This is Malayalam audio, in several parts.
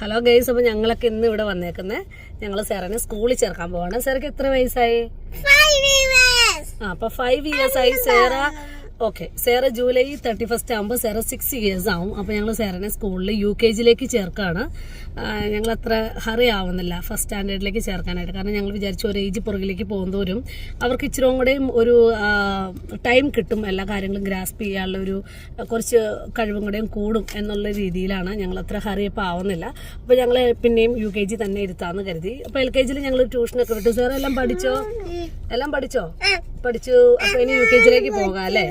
ഹലോ ഗൈസ് അപ്പോൾ ഞങ്ങളൊക്കെ ഇന്ന് ഇവിടെ വന്നേക്കുന്നത് ഞങ്ങൾ സാറിനെ സ്കൂളിൽ ചേർക്കാൻ പോവാണ്. സെറക്ക് എത്ര വയസ്സായി? ആ അപ്പൊ ഫൈവ് ഇയേഴ്സ് ആയി. സേറ ഓക്കെ സേറ ജൂലൈ തേർട്ടി ഫസ്റ്റ് ആകുമ്പോൾ സേറ സിക്സ് ഇയേഴ്സ് ആവും. അപ്പോൾ ഞങ്ങൾ സേറനെ സ്കൂളിൽ യു കെ ജിയിലേക്ക് ചേർക്കുകയാണ് ഞങ്ങൾ അത്ര ഹറി ആവുന്നില്ല ഫസ്റ്റ് സ്റ്റാൻഡേർഡിലേക്ക് ചേർക്കാനായിട്ട്. കാരണം ഞങ്ങൾ വിചാരിച്ചു ഒരു ഏജ് പുറകിലേക്ക് പോകുന്നവരും അവർക്ക് ഇച്ചിരി കൂടെയും ഒരു ടൈം കിട്ടും എല്ലാ കാര്യങ്ങളും ഗ്രാസ്പ് ചെയ്യാനുള്ള ഒരു കുറച്ച് കഴിവും കൂടെയും കൂടും എന്നുള്ള രീതിയിലാണ് ഞങ്ങൾ അത്ര ഇപ്പോൾ ആവുന്നില്ല. അപ്പോൾ ഞങ്ങൾ പിന്നെയും യു കെ ജി തന്നെ ഇരുത്താമെന്ന് കരുതി. അപ്പോൾ എൽ കെ ജിയിൽ ഞങ്ങൾ ട്യൂഷനൊക്കെ വിട്ടു. സാർ എല്ലാം പഠിച്ചോ? എല്ലാം പഠിച്ചോ? പഠിച്ചു. അപ്പോൾ ഇനി യു കെ ജിയിലേക്ക് പോകാം അല്ലേ?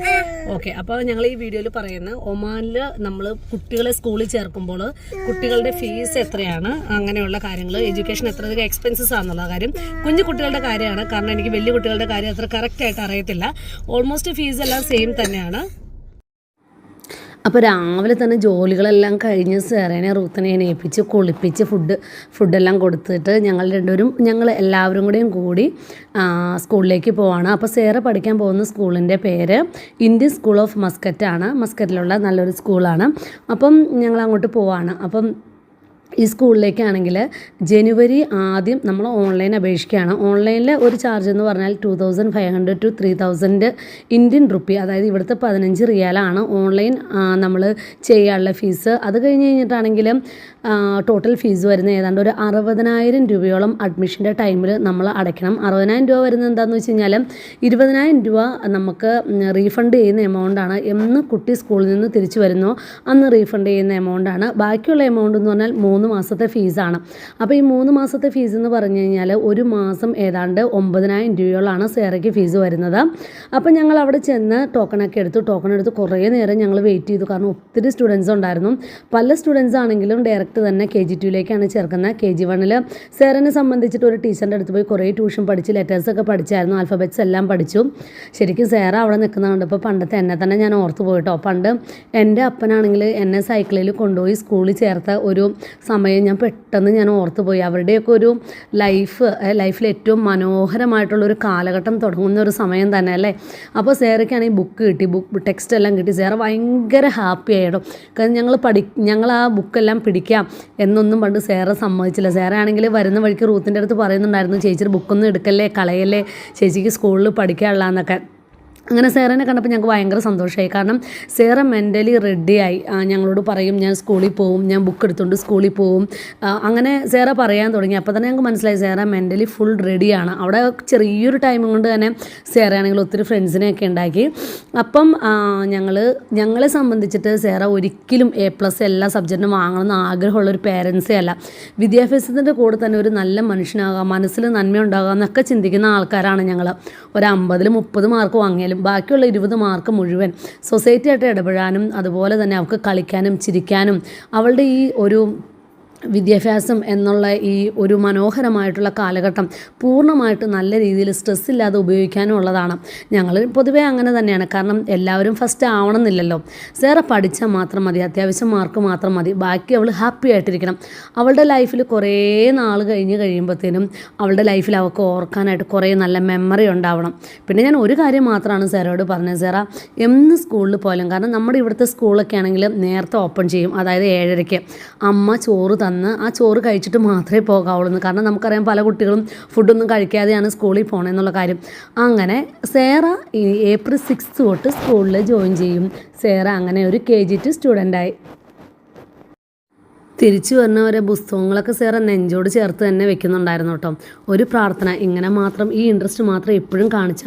ഓക്കെ അപ്പോൾ ഞങ്ങൾ ഈ വീഡിയോയിൽ പറയുന്നത് ഒമാനിൽ നമ്മൾ കുട്ടികളെ സ്കൂളിൽ ചേർക്കുമ്പോൾ കുട്ടികളുടെ ഫീസ് എത്രയാണ്? അങ്ങനെയുള്ള കാര്യങ്ങൾ എഡ്യൂക്കേഷൻ എത്രയധികം എക്സ്പെൻസസ് ആണെന്നുള്ള കാര്യം കുഞ്ഞു കുട്ടികളുടെ കാര്യമാണ്. കാരണം എനിക്ക് വലിയ കുട്ടികളുടെ കാര്യം അത്ര കറക്റ്റ് ആയിട്ട് അറിയത്തില്ല. ഓൾമോസ്റ്റ് ഫീസ് എല്ലാം സെയിം തന്നെയാണ്. അപ്പോൾ രാവിലെ തന്നെ ജോലികളെല്ലാം കഴിഞ്ഞ് സെറേനെ റൂത്തിനെ ഏൽപ്പിച്ച് കുളിപ്പിച്ച് ഫുഡ് ഫുഡെല്ലാം കൊടുത്തിട്ട് ഞങ്ങൾ രണ്ടുപേരും ഞങ്ങൾ എല്ലാവരും കൂടെയും കൂടി സ്കൂളിലേക്ക് പോവാണ്. അപ്പോൾ സേറ പഠിക്കാൻ പോകുന്ന സ്കൂളിന്റെ പേര് ഇന്ത്യൻ സ്കൂൾ ഓഫ് മസ്കറ്റ് ആണ് മസ്കറ്റിലുള്ള നല്ലൊരു സ്കൂളാണ്. അപ്പം ഞങ്ങൾ അങ്ങോട്ട് പോവാണ്. അപ്പം ഈ സ്കൂളിലേക്കാണെങ്കിൽ ജനുവരി ആദ്യം നമ്മൾ ഓൺലൈൻ അപേക്ഷിക്കുകയാണ്. ഓൺലൈനിൽ ഒരു ചാർജ് എന്ന് പറഞ്ഞാൽ two thousand five hundred to three thousand Indian rupee അതായത് ഇവിടുത്തെ പതിനഞ്ച് റിയാലാണ് ഓൺലൈൻ നമ്മൾ ചെയ്യാനുള്ള ഫീസ്. അത് കഴിഞ്ഞ് കഴിഞ്ഞിട്ടാണെങ്കിൽ ടോട്ടൽ ഫീസ് വരുന്ന ഏതാണ്ട് ഒരു അറുപതിനായിരം രൂപയോളം അഡ്മിഷന്റെ ടൈമിൽ നമ്മൾ അടയ്ക്കണം. അറുപതിനായിരം രൂപ വരുന്നത് എന്താണെന്ന് വെച്ച് കഴിഞ്ഞാൽ ഇരുപതിനായിരം രൂപ നമുക്ക് റീഫണ്ട് ചെയ്യുന്ന എമൗണ്ടാണ് എന്ന് കുട്ടി സ്കൂളിൽ നിന്ന് തിരിച്ചു വരുന്നോ. അന്ന് റീഫണ്ട് ചെയ്യുന്ന എമൗണ്ടാണ് ബാക്കിയുള്ള എമൗണ്ട് എന്ന് പറഞ്ഞാൽ മൂന്ന് മാസത്തെ ഫീസാണ്. അപ്പോൾ ഈ മൂന്ന് മാസത്തെ ഫീസ് എന്ന് പറഞ്ഞു കഴിഞ്ഞാൽ ഒരു മാസം ഏതാണ്ട് ഒമ്പതിനായിരം രൂപയോളാണ് സേറയ്ക്ക് ഫീസ് വരുന്നത്. അപ്പോൾ ഞങ്ങൾ അവിടെ ചെന്ന് ടോക്കണൊക്കെ എടുത്തു. ടോക്കൺ എടുത്ത് കുറേ നേരം ഞങ്ങൾ വെയിറ്റ് ചെയ്തു. കാരണം ഒത്തിരി സ്റ്റുഡൻസ് ഉണ്ടായിരുന്നു. പല സ്റ്റുഡൻസ് ആണെങ്കിലും ഡയറക്റ്റ് തന്നെ കെ ജി ടുവിലേക്കാണ് ചേർക്കുന്നത്. കെ ജി വണ്ണിൽ സേറിനെ സംബന്ധിച്ചിട്ട് ഒരു ടീച്ചറിന്റെ അടുത്ത് പോയി കുറേ ട്യൂഷൻ പഠിച്ച് ലെറ്റേഴ്സൊക്കെ പഠിച്ചായിരുന്നു. ആൽഫബറ്റ്സ് എല്ലാം പഠിച്ചു. ശരിക്കും സേറ അവിടെ നിൽക്കുന്ന കണ്ടപ്പോൾ പണ്ടത്തെ എന്നെ തന്നെ ഞാൻ ഓർത്ത് പോയിട്ടോ പണ്ട് എന്റെ അപ്പനാണെങ്കിൽ എന്നെ സൈക്കിളിൽ കൊണ്ടുപോയി സ്കൂളിൽ ചേർത്ത ഒരു സമയം ഞാൻ പെട്ടെന്ന് ഞാൻ ഓർത്ത് പോയി. അവരുടെയൊക്കെ ഒരു ലൈഫ് ലൈഫിൽ ഏറ്റവും മനോഹരമായിട്ടുള്ള ഒരു കാലഘട്ടം തുടങ്ങുന്ന ഒരു സമയം തന്നെ അല്ലേ? അപ്പോൾ സേറയ്ക്കാണെങ്കിൽ ബുക്ക് കിട്ടി. ബുക്ക് ടെക്സ്റ്റ് എല്ലാം കിട്ടി. സേറ ഭയങ്കര ഹാപ്പി ആയിടും. കാരണം ഞങ്ങൾ പഠി ഞങ്ങൾ ആ ബുക്കെല്ലാം പിടിക്കാം എന്നൊന്നും പണ്ട് സേറ സമ്മതിച്ചില്ല. സേറ ആണെങ്കിൽ വരുന്ന വഴിക്ക് റൂത്തിന്റെ അടുത്ത് പറയുന്നുണ്ടായിരുന്നു ചേച്ചിയുടെ ബുക്കൊന്നും എടുക്കല്ലേ കളയല്ലേ ചേച്ചിക്ക് സ്കൂളിൽ പഠിക്കാനുള്ളതെന്നൊക്കെ. അങ്ങനെ സേറനെ കണ്ടപ്പോൾ ഞങ്ങൾക്ക് ഭയങ്കര സന്തോഷമായി. കാരണം സേറ മെന്റലി റെഡിയായി ഞങ്ങളോട് പറയും ഞാൻ സ്കൂളിൽ പോവും ഞാൻ ബുക്ക് എടുത്തുകൊണ്ട് സ്കൂളിൽ പോവും. അങ്ങനെ സേറ പറയാൻ തുടങ്ങി. അപ്പോൾ തന്നെ ഞങ്ങൾക്ക് മനസ്സിലായി സേറ മെന്റലി ഫുൾ റെഡിയാണ് അവിടെ ചെറിയൊരു ടൈം കൊണ്ട് തന്നെ സാറാണെങ്കിൽ ഒത്തിരി ഫ്രണ്ട്സിനെയൊക്കെ ഉണ്ടാക്കി. അപ്പം ഞങ്ങൾ ഞങ്ങളെ സംബന്ധിച്ചിട്ട് സേറ ഒരിക്കലും എ പ്ലസ് എല്ലാ സബ്ജക്റ്റിനും വാങ്ങണമെന്ന് ആഗ്രഹമുള്ള ഒരു പേരൻസേ അല്ല. വിദ്യാഭ്യാസത്തിന്റെ കൂടെ തന്നെ ഒരു നല്ല മനുഷ്യനാകാം മനസ്സിൽ നന്മ ഉണ്ടാകാം എന്നൊക്കെ ചിന്തിക്കുന്ന ആൾക്കാരാണ് ഞങ്ങൾ ഒരു അമ്പതിൽ മുപ്പത് മാർക്ക് വാങ്ങിയാലും ബാക്കിയുള്ള ഇരുപത് മാർക്ക് മുഴുവൻ സൊസൈറ്റിയായിട്ട് ഇടപെടാനും അതുപോലെ തന്നെ അവൾക്ക് കളിക്കാനും ചിരിക്കാനും അവളുടെ ഈ ഒരു വിദ്യാഭ്യാസം എന്നുള്ള ഈ ഒരു മനോഹരമായിട്ടുള്ള കാലഘട്ടം പൂർണമായിട്ട് നല്ല രീതിയിൽ സ്ട്രെസ് ഇല്ലാതെ ഉപയോഗിക്കാനും ഉള്ളതാണ്. ഞങ്ങൾ പൊതുവേ അങ്ങനെ തന്നെയാണ്. കാരണം എല്ലാവരും ഫസ്റ്റ് ആവണമെന്നില്ലല്ലോ. സേറെ പഠിച്ചാൽ മാത്രം മതി അത്യാവശ്യം മാർക്ക് മാത്രം മതി. ബാക്കി അവൾ ഹാപ്പി ആയിട്ടിരിക്കണം. അവളുടെ ലൈഫിൽ കുറേ നാൾ കഴിഞ്ഞ് കഴിയുമ്പോഴത്തേനും അവളുടെ ലൈഫിൽ അവൾക്ക് ഓർക്കാനായിട്ട് കുറേ നല്ല മെമ്മറി ഉണ്ടാവണം. പിന്നെ ഞാൻ ഒരു കാര്യം മാത്രമാണ് സാറോട് പറഞ്ഞത്. സേറ എന്ന് സ്കൂളിൽ പോയാലും കാരണം നമ്മുടെ ഇവിടുത്തെ സ്കൂളൊക്കെ ആണെങ്കിൽ നേരത്തെ ഓപ്പൺ ചെയ്യും. അതായത് ഏഴരയ്ക്ക്. അമ്മ ചോറ് തന്ന് ആ ചോറ് കഴിച്ചിട്ട് മാത്രമേ പോകാവുള്ളൂ കാരണം നമുക്കറിയാം പല കുട്ടികളും ഫുഡൊന്നും കഴിക്കാതെയാണ് സ്കൂളിൽ പോകണമെന്നുള്ള കാര്യം. അങ്ങനെ സേറ ഈ ഏപ്രിൽ സിക്സ് തൊട്ട് സ്കൂളിൽ ജോയിൻ ചെയ്യും. സേറ അങ്ങനെ ഒരു കെ ജി ടു സ്റ്റുഡന്റായി. തിരിച്ചു വരുന്നവരെ പുസ്തകങ്ങളൊക്കെ സേറെ നെഞ്ചോട് ചേർത്ത് തന്നെ വെക്കുന്നുണ്ടായിരുന്നു കേട്ടോ. ഒരു പ്രാർത്ഥന. ഇങ്ങനെ മാത്രം ഈ ഇൻട്രസ്റ്റ് മാത്രം എപ്പോഴും കാണിച്ചാൽ